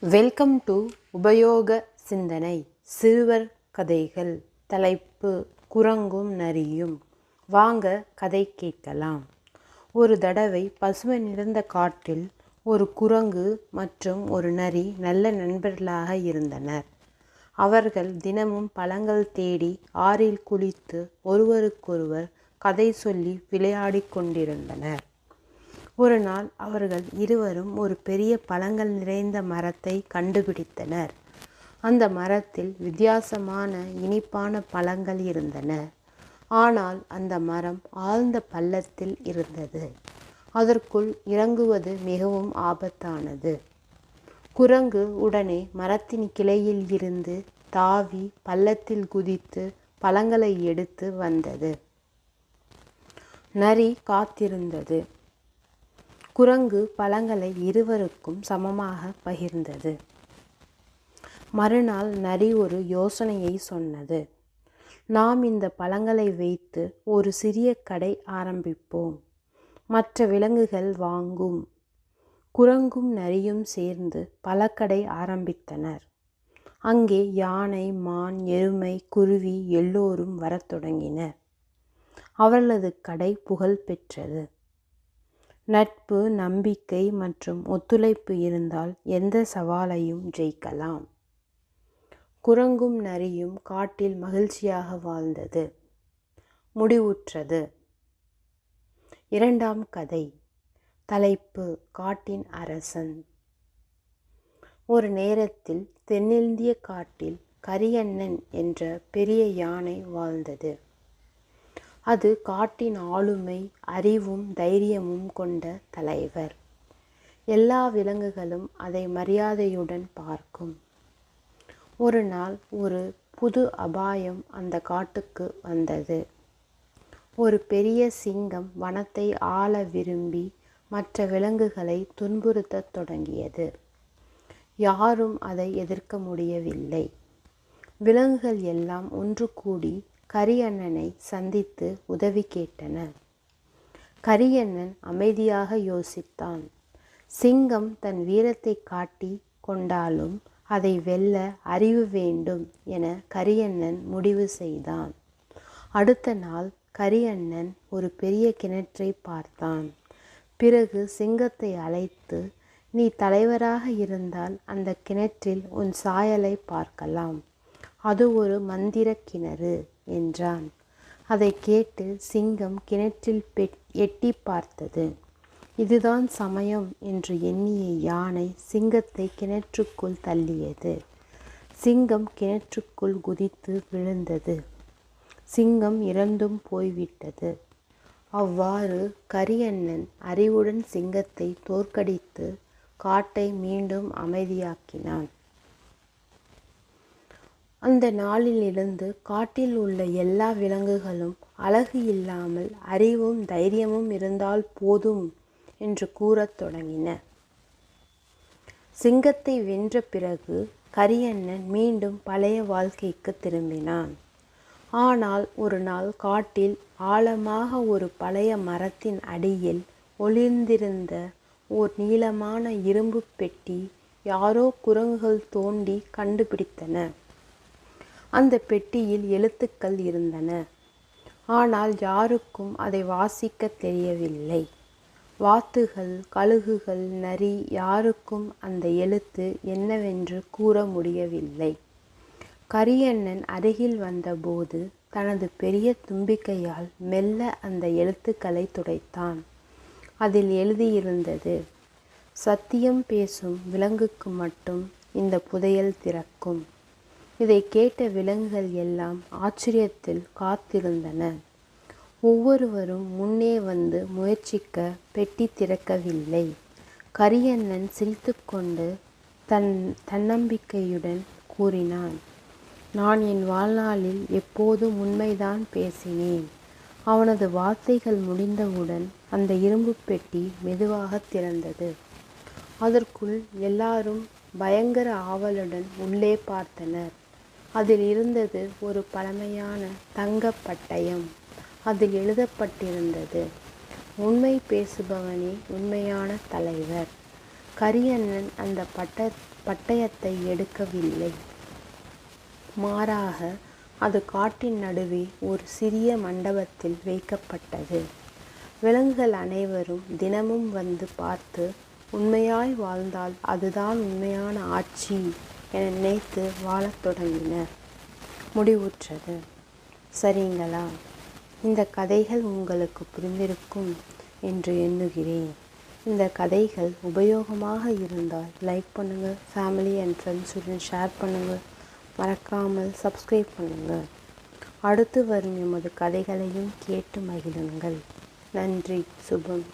Welcome to உபயோக சிந்தனை சிறுவர் கதைகள் தலைப்பு குரங்கும் நரியும். வாங்க கதை கேட்கலாம். ஒரு தடவை பசுமை நிறைந்த காட்டில் ஒரு குரங்கு மற்றும் ஒரு நரி நல்ல நண்பர்களாக இருந்தனர். அவர்கள் தினமும் பழங்கள் தேடி ஆறில் குளித்து ஒருவருக்கொருவர் கதை சொல்லி விளையாடிக் கொண்டிருந்தனர். ஒரு நாள் அவர்கள் இருவரும் ஒரு பெரிய பழங்கள் நிறைந்த மரத்தை கண்டுபிடித்தனர். அந்த மரத்தில் வித்தியாசமான இனிப்பான பழங்கள் இருந்தன. ஆனால் அந்த மரம் ஆழ்ந்த பள்ளத்தில் இருந்தது. அதற்குள் இறங்குவது மிகவும் ஆபத்தானது. குரங்கு உடனே மரத்தின் கிளையில் இருந்து தாவி பள்ளத்தில் குதித்து பழங்களை எடுத்து வந்தது. நரி காத்திருந்தது. குரங்கு பழங்களை இருவருக்கும் சமமாக பகிர்ந்தது. மறுநாள் நரி ஒரு யோசனையை சொன்னது. நாம் இந்த பழங்களை வைத்து ஒரு சிறிய கடை ஆரம்பிப்போம். மற்ற விலங்குகள் வாங்கும். குரங்கும் நரியும் சேர்ந்து பழக்கடை ஆரம்பித்தனர். அங்கே யானை மான் எருமை குருவி எல்லோரும் வரத் தொடங்கினர். அவர்களது கடை புகழ் பெற்றது நட்பு நம்பிக்கை மற்றும் ஒத்துழைப்பு இருந்தால் எந்த சவாலையும் ஜெயிக்கலாம். குரங்கும் நரியும் காட்டில் மகிழ்ச்சியாக வாழ்ந்தது. முடிவுற்றது. இரண்டாம் கதை. தலைப்பு காட்டின் அரசன். ஒரு நேரத்தில் தென்னிந்திய காட்டில் கரியண்ணன் என்ற பெரிய யானை வாழ்ந்தது. அது காட்டின் ஆளுமை அறிவும் தைரியமும் கொண்ட தலைவர். எல்லா விலங்குகளும் அதை மரியாதையுடன் பார்க்கும். ஒரு நாள் ஒரு புது அபாயம் அந்த காட்டுக்கு வந்தது. ஒரு பெரிய சிங்கம் வனத்தை ஆள விரும்பி மற்ற விலங்குகளை துன்புறுத்தத் தொடங்கியது. யாரும் அதை எதிர்க்க முடியவில்லை. விலங்குகள் எல்லாம் ஒன்று கூடி கரியண்ணனை சந்தித்து உதவி கேட்டன கரியண்ணன் அமைதியாக யோசித்தான். சிங்கம் தன் வீரத்தை காட்டி கொண்டாலும் அதை வெல்ல அறிவு வேண்டும் என கரியண்ணன் முடிவு செய்தான். அடுத்த நாள் கரியண்ணன் ஒரு பெரிய கிணற்றை பார்த்தான். பிறகு சிங்கத்தை அழைத்து நீ தலைவராக இருந்தால் அந்த கிணற்றில் உன் சாயலை பார்க்கலாம். அது ஒரு மந்திர கிணறு. என்றான். அதை கேட்டு சிங்கம் கிணற்றில் எட்டி பார்த்தது. இதுதான் சமயம் என்று எண்ணிய யானை சிங்கத்தை கிணற்றுக்குள் தள்ளியது. சிங்கம் கிணற்றுக்குள் குதித்து விழுந்தது. சிங்கம் இறந்தும் போய்விட்டது. அவ்வாறு கரியண்ணன் அறிவுடன் சிங்கத்தை தோற்கடித்து காட்டை மீண்டும் அமைதியாக்கினான். அந்த நாளிலிருந்து காட்டில் உள்ள எல்லா விலங்குகளும் அழகு இல்லாமல் அறிவும் தைரியமும் இருந்தால் போதும் என்று கூறத் தொடங்கின. சிங்கத்தை வென்ற பிறகு கரியண்ணன் மீண்டும் பழைய வாழ்க்கைக்கு திரும்பினான். ஆனால் ஒரு நாள் காட்டில் ஆழமாக ஒரு பழைய மரத்தின் அடியில் ஒளிர்ந்திருந்த ஓர் நீளமான இரும்பு பெட்டி யாரோ குரங்குகள் தோண்டி கண்டுபிடித்தன. அந்த பெட்டியில் எழுத்துக்கள் இருந்தன. ஆனால் யாருக்கும் அதை வாசிக்க தெரியவில்லை. வாத்துகள் கழுகுகள் நரி யாருக்கும் அந்த எழுத்து என்னவென்று கூற முடியவில்லை. கரியண்ணன் அருகில் வந்தபோது தனது பெரிய தும்பிக்கையால் மெல்ல அந்த எழுத்துக்களை துடைத்தான். அதில் எழுதியிருந்தது சத்தியம் பேசும் விலங்குக்கு மட்டும் இந்த புதையல் திறக்கும். இதை கேட்ட விலங்குகள் எல்லாம் ஆச்சரியத்தில் காத்திருந்தன. ஒவ்வொருவரும் முன்னே வந்து முயற்சிக்க பெட்டி திறக்கவில்லை. கரியண்ணன் சிரித்துக்கொண்டு தன் தன்னம்பிக்கையுடன் கூறினான் நான் என் வாழ்நாளில் எப்போதும் உண்மைதான் பேசினேன். அவனது வார்த்தைகள் முடிந்தவுடன் அந்த இரும்பு பெட்டி மெதுவாக திறந்தது. அதற்குள் எல்லாரும் பயங்கர ஆவலுடன் உள்ளே பார்த்தனர். அதில் இருந்தது ஒரு பழமையான தங்க பட்டயம். அதில் எழுதப்பட்டிருந்தது உண்மை பேசுபவனே உண்மையான தலைவர். கரியண்ணன் அந்த பட்ட பட்டயத்தை எடுக்கவில்லை. மாறாக அது காட்டின் நடுவே ஒரு சிறிய மண்டபத்தில் வைக்கப்பட்டது. விலங்குகள் அனைவரும் தினமும் வந்து பார்த்து உண்மையாய் வாழ்ந்தால் அதுதான் உண்மையான ஆட்சி. என நினைத்து வாழத் தொடங்கினர். முடிவுற்றது. சரிங்களா? இந்த கதைகள் உங்களுக்கு புரிந்திருக்கும் என்று எண்ணுகிறேன். இந்த கதைகள் உபயோகமாக இருந்தால் லைக் பண்ணுங்கள் ஃபேமிலி அண்ட் ஃப்ரெண்ட்ஸுடன் ஷேர் பண்ணுங்கள் மறக்காமல் சப்ஸ்கிரைப் பண்ணுங்கள் அடுத்து வரும் எமது கதைகளையும் கேட்டு மகிழுங்கள். நன்றி சுபம்.